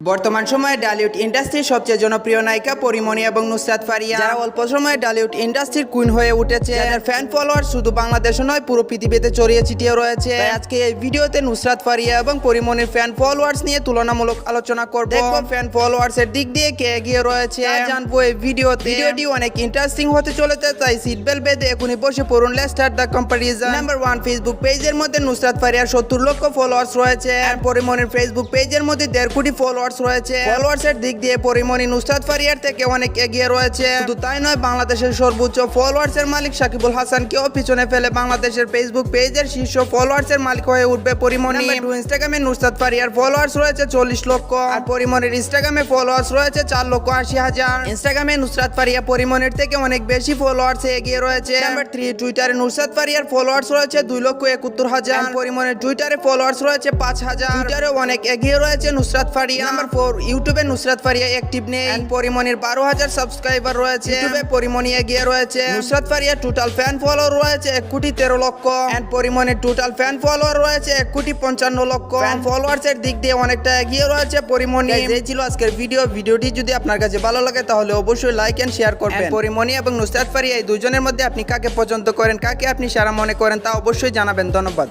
বর্তমান সময়ে ডালিউড ইন্ডাস্ট্রির সবচেয়ে জনপ্রিয় নায়িকা পরিমণি এবং নুসরাত ফারিয়া। যারা অল্প সময়ে ডালিউড ইন্ডাস্ট্রির কুইন হয়ে উঠেছে। যাদের ফ্যান ফলোয়ার শুধু বাংলাদেশে নয় পুরো পৃথিবীতে ছড়িয়ে ছিটিয়ে রয়েছে। তাই আজকে এই ভিডিওতে নুসরাত ফারিয়া এবং পরিমণির ফ্যান ফলোয়ার্স নিয়ে তুলনামূলক আলোচনা করব। দেখব ফ্যান ফলোয়ার্স এর দিক দিয়ে কে এগিয়ে রয়েছে। জানব এই ভিডিওতে। ভিডিওটি অনেক ইন্টারেস্টিং হতে চলেছে তাই সিট বেল্ট বেঁধে এখনই বসে পড়ুন let's start the comparison number one Facebook পেজের মধ্যে নুসরাত ফারিয়ার সত্তর লক্ষ ফলোয়ার্স রয়েছে। আর পরিমণির ফেসবুক পেজের মধ্যে দেড় কোটি ফলোয়ার্স রয়েছে। ফলোয়ার্স এর দিক দিয়ে পরিমণি নুসরাত ফারিয়ার থেকে অনেক এগিয়ে রয়েছে। শুধু তাই নয় বাংলাদেশের সর্বোচ্চ ফলোয়ার্স এর মালিক সাকিবুল হাসানকেও পিছনে ফেলে বাংলাদেশের ফেসবুক পেজের শীর্ষ ফলোয়ার্স এর মালিক হয়ে উঠবে পরিমণি। ইনস্টাগ্রামে নুসরাত ফারিয়ার ফলোয়ার্স রয়েছে চল্লিশ লক্ষ। আর পরিমণির ইনস্টাগ্রামে ফলোয়ার্স রয়েছে চার লক্ষ আশি হাজার। ইনস্টাগ্রামে নুসরাত ফারিয়া পরিমণির থেকে অনেক বেশি ফলোয়ার্স এগিয়ে রয়েছে। নাম্বার থ্রি টুইটারে নুসরাত ফারিয়ার ফলোয়ার্স রয়েছে দুই লক্ষ একাত্তর হাজার। পরিমণির টুইটারে ফলোয়ার্স রয়েছে পাঁচ হাজার। টুইটারে অনেক এগিয়ে রয়েছে নুসরাত ফারিয়া। নাম্বার ফোর ইউটিউবে নুসরাত ফারিয়া অ্যাক্টিভ নেই। পরিমণির বারো হাজার সাবস্ক্রাইবার রয়েছে। ইউটিউবে পরিমণি এগিয়ে রয়েছে। Nusrat Faria total fan follower রয়েছে এক কোটি তেরো লক্ষ। এন্ড পরিমণির টোটাল ফ্যান ফলোয়ার রয়েছে এক কোটি পঞ্চান্ন লক্ষ। ফ্যান ফলোয়ার্স এর দিক দিয়ে অনেকটা এগিয়ে রয়েছে পরিমণি এই ছিল আজকের ভিডিও ভিডিওটি যদি আপনার কাছে ভালো লাগে তাহলে অবশ্যই লাইক এন্ড শেয়ার করবেন। পরিমণি এবং নুসরাত ফারিয়া এই দুজনের মধ্যে আপনি কাকে পছন্দ করেন কাকে আপনি সারা মনে করেন তা অবশ্যই জানাবেন। ধন্যবাদ।